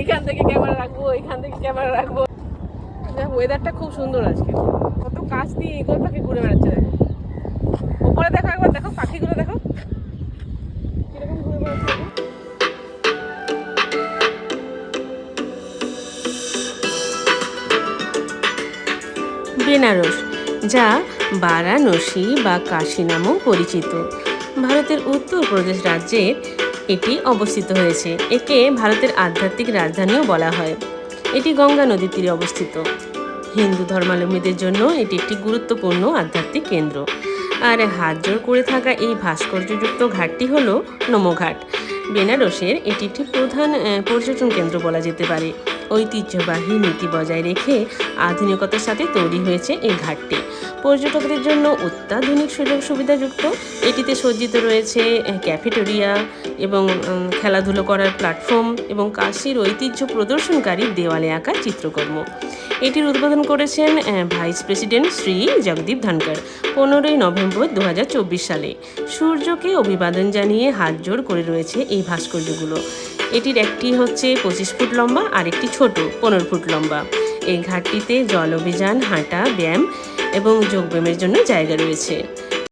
এখান থেকে ক্যামেরা রাখব, এখান থেকে ক্যামেরা রাখব। ওয়েদারটা খুব সুন্দর আজকে। কত কাজ দিয়ে এগুলো পাখি ঘুরে বেড়াচ্ছে দেখো। উপরে দেখো একবার, দেখো পাখিগুলো, দেখো। কীরকম ঘুরে বেড়াচ্ছে বেনারস, যা বারাণসী বা কাশী নামেও পরিচিত। ভারতের উত্তরপ্রদেশ রাজ্যের এটি অবস্থিত হয়েছে। একে ভারতের আধ্যাত্মিক রাজধানীও বলা হয়। এটি গঙ্গা নদীর তীরে অবস্থিত। হিন্দু ধর্মালম্বীদের জন্য এটি একটি গুরুত্বপূর্ণ আধ্যাত্মিক কেন্দ্র। আর হাত জোর করে থাকা এই ভাস্কর্যযুক্ত ঘাটটি হলো নমঘাট। বেনারসের এটি একটি প্রধান পর্যটন কেন্দ্র বলা যেতে পারে। ঐতিহ্যবাহী নীতি বজায় রেখে আধুনিকতার সাথে তৈরি হয়েছে এই ঘাটটি। পর্যটকদের জন্য অত্যাধুনিক সুযোগ সুবিধাযুক্ত। এটিতে সজ্জিত রয়েছে ক্যাফেটেরিয়া এবং খেলাধুলো করার প্ল্যাটফর্ম এবং কাশীর ঐতিহ্য প্রদর্শনকারী দেওয়ালে আঁকা চিত্রকর্ম। এটির উদ্বোধন করেছেন ভাইস প্রেসিডেন্ট শ্রী জগদীপ ধনকর পনেরোই নভেম্বর দু হাজার চব্বিশ সালে। সূর্যকে অভিবাদন জানিয়ে হাত জোড় করে রয়েছে এই ভাস্কর্যগুলো। এটির একটি হচ্ছে পঁচিশ ফুট লম্বা আর একটি ছোট, পনেরো ফুট লম্বা। এই ঘাটটিতে জল অভিযান, হাঁটা, ব্যায়াম এবং যোগব্যায়ামের জন্য জায়গা রয়েছে।